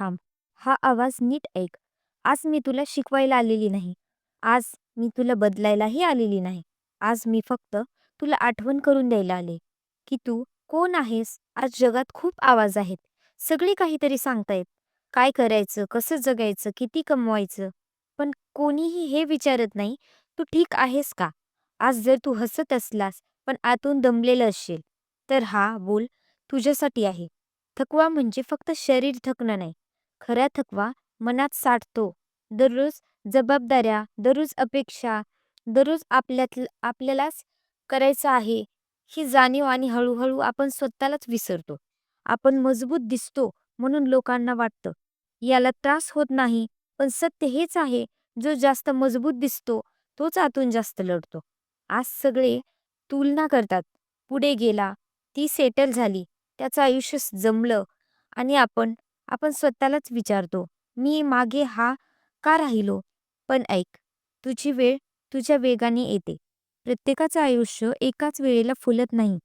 थांब. हा आवाज नीट ऐक. आज मी तुला शिकवायला आलेली नाही. आज मी तुला बदलायलाही आलेली नाही. आज मी फक्त तुला आठवण करून द्यायला आले. की तू कोण आहेस? आज जगात खूप आवाज आहेत. सगळे काहीतरी सांगतायत. काय करायचं? कसं जगायचं? किती कमवायचं? पण कोणीही हे विचारत नाही तू ठीक आहेस का? आज जर तू हसत असलास पण आतून दमलेलं असशील तर हा बोल तुझ्यासाठी आहे. थकवा म्हणजे फक्त शरीर थकणं नाही. खरा थकवा मनात साठतो. दररोज जबाबदाऱ्या दररोज अपेक्षा दररोज आपल्यात आपल्यालाच करायचं आहे ही जाणीव आणि हळूहळू आपण स्वतःलाच विसरतो. आपण मजबूत दिसतो म्हणून लोकांना वाटतं. याला त्रास होत नाही पण सत्य हेच आहे जो जास्त मजबूत दिसतो तोच आतून जास्त लढतो. आज सगळे तुलना करतात. पुढे गेला ती सेटल झाली त्याचं आयुष्य जमलं आणि आपण आपण स्वतःलाच विचारतो मी मागे हा का राहिलो? पण ऐक तुझी वेळ तुझ्या वेगाने येते. प्रत्येकाचं आयुष्य एकाच वेळेला फुलत नाही.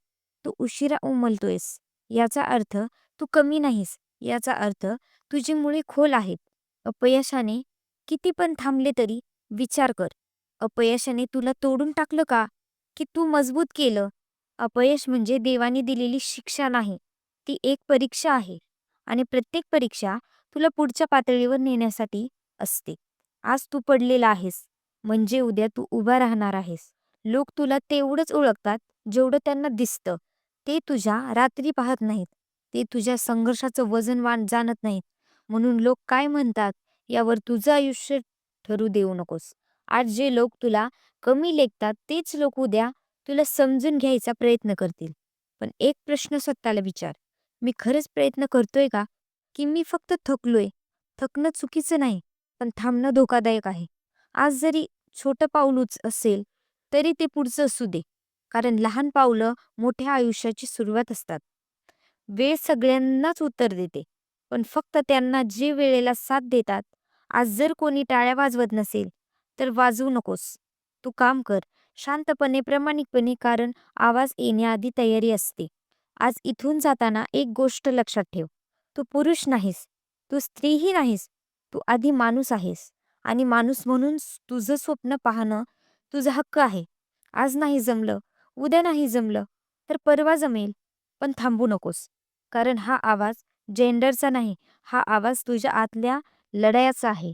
तू उशिरा उमलतोयस. याचा अर्थ तू कमी नाहीस. याचा अर्थ तुझी मुळे खोल आहेत. अपयशाने किती पण थांबले तरी विचार कर. अपयशाने तुला तोडून टाकलं का? की तू मजबूत केलं? अपयश म्हणजे देवाने दिलेली शिक्षा नाही. ती एक परीक्षा आहे. आणि प्रत्येक परीक्षा तुला पुढच्या पातळीवर नेण्यासाठी असते. आज तू पडलेला आहेस म्हणजे उद्या तू उभा राहणार आहेस. लोक तुला तेवढंच ओळखतात जेवढं त्यांना दिसतं. ते तुझ्या रात्री पाहत नाहीत. ते तुझ्या संघर्षाचं वजन वाण जाणत नाहीत. म्हणून लोक काय म्हणतात यावर तुझं आयुष्य ठरू देऊ नकोस. आज जे लोक तुला कमी लेखतात तेच लोक उद्या तुला समजून घ्यायचा प्रयत्न करतील. पण एक प्रश्न स्वतःला विचार. मी खरंच प्रयत्न करतोय का? की मी फक्त थकलोय. थकणं चुकीचं नाही पण थांबणं धोकादायक आहे. आज जरी छोटं पाऊलच असेल तरी ते पुढचं असू दे. कारण लहान पावलं मोठ्या आयुष्याची सुरुवात असतात. वेळ सगळ्यांनाच उत्तर देते. पण फक्त त्यांना जे वेळेला साथ देतात आज जर कोणी टाळ्या वाजवत नसेल तर वाजवू नकोस. तू काम कर. शांतपणे प्रामाणिकपणे कारण आवाज येण्याआधी तयारी असते. आज इथून जाताना एक गोष्ट लक्षात ठेव. तू पुरुष नाहीस. तू स्त्रीही नाहीस. तू आधी माणूस आहेस. आणि माणूस म्हणून तुझं स्वप्न पाहणं तुझा हक्क आहे. आज नाही जमलं उद्या नाही जमलं तर परवा जमेल. पण थांबू नकोस. कारण हा आवाज जेंडरचा नाही. हा आवाज तुझ्या आतल्या लढायाचा आहे.